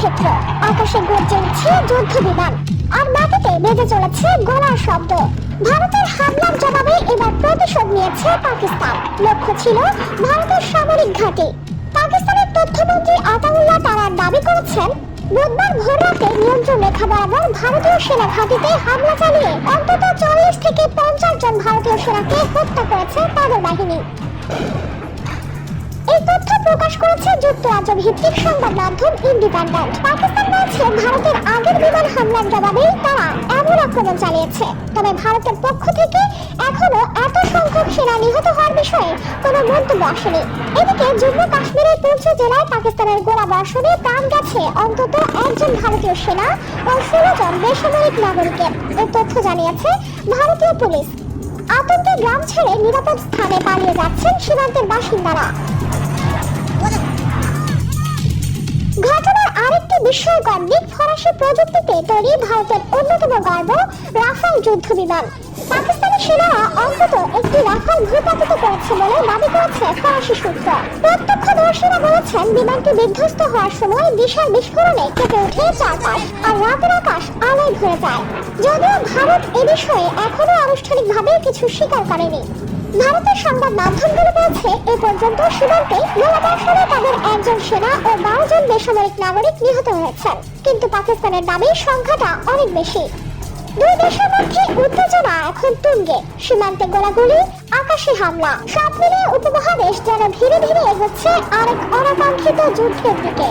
যুদ্ধক্ষেত্র আকাশে গর্জে উঠছে যুদ্ধ বিমান আর মাটিতে বেজে চলেছে গোলার শব্দ। ভারতের হামলার জবাবে এবার প্রতিশোধ নিয়েছে পাকিস্তান। লক্ষ্য ছিল ভারতের সামরিক ঘাঁটি। পাকিস্তানের তথ্যমন্ত্রী আতাউল্লাহ তারার দাবি করেছেন, বুধবার ভোররাতে নিয়ন্ত্রণ রেখা বরাবর ভারতীয় সেনা ঘাঁটিতে হামলা চালিয়ে অন্তত চল্লিশ থেকে পঞ্চাশ জন ভারতীয় সেনাকে হত্যা করেছে তাদের বাহিনী। প্রকাশ করেছে যুক্তরাজ্য ভিত্তিক সংবাদ মাধ্যম ইন্ডিপেন্ডেন্ট। পাকিস্তান বলছে ভারতের আগের বিমান হামলার জবাবেই তারা এমন আক্রমণ চালিয়েছে। তবে ভারতের পক্ষ থেকে এখনও এত সংখ্যক সেনা নিহত হওয়ার বিষয়ে কোনো মন্তব্য আসেনি। এদিকে জম্মু কাশ্মীরের পুঞ্চ জেলায় পাকিস্তানের গোলা বর্ষণে প্রাণ গেছে অন্তত একজন ভারতীয় সেনা ও ষোলো জন বেসামরিক নাগরিকের। এই তথ্য জানিয়েছে ভারতীয় পুলিশ। আতঙ্কে গ্রাম ছেড়ে নিরাপদ স্থানে পালিয়ে যাচ্ছেন সীমান্তের বাসিন্দারা। আরেকটি ফরাসি প্রযুক্তিতে তৈরি ভারতের অন্যতম গর্ব, রাফাল যুদ্ধ বিমান পাকিস্তানি সেনারা অন্তত একটি রাফাল ভূপাতিত করেছে বলে দাবি করেছে ফরাসি সূত্র। প্রত্যক্ষদর্শীরা বলেছেন, বিমানটি বিধ্বস্ত হওয়ার সময় বিশাল বিস্ফোরণে কেঁপে ওঠে চারপাশ আর রাতের আকাশ আলোয় ভরে যায়। যদিও ভারত এ বিষয়ে এখনও আনুষ্ঠানিকভাবে কিছু স্বীকার করেনি। ভারতের সংবাদ মাধ্যমগুলো বলছে এ পর্যন্ত সীমান্তে গোলাবর্ষণে তাদের একজন সেনা ও বারো জন বেসামরিক নাগরিক নিহত হয়েছেন। কিন্তু পাকিস্তানের দাবি, সংখ্যাটা অনেক বেশি। দুই দেশের মধ্যে উত্তেজনা এখন তুঙ্গে। সীমান্তে গোলাগুলি, আকাশে হামলা। সব মিলিয়ে উপমহাদেশ যেন ধীরে ধীরে এগোচ্ছে আরেক অনাকাঙ্ক্ষিত যুদ্ধের দিকে।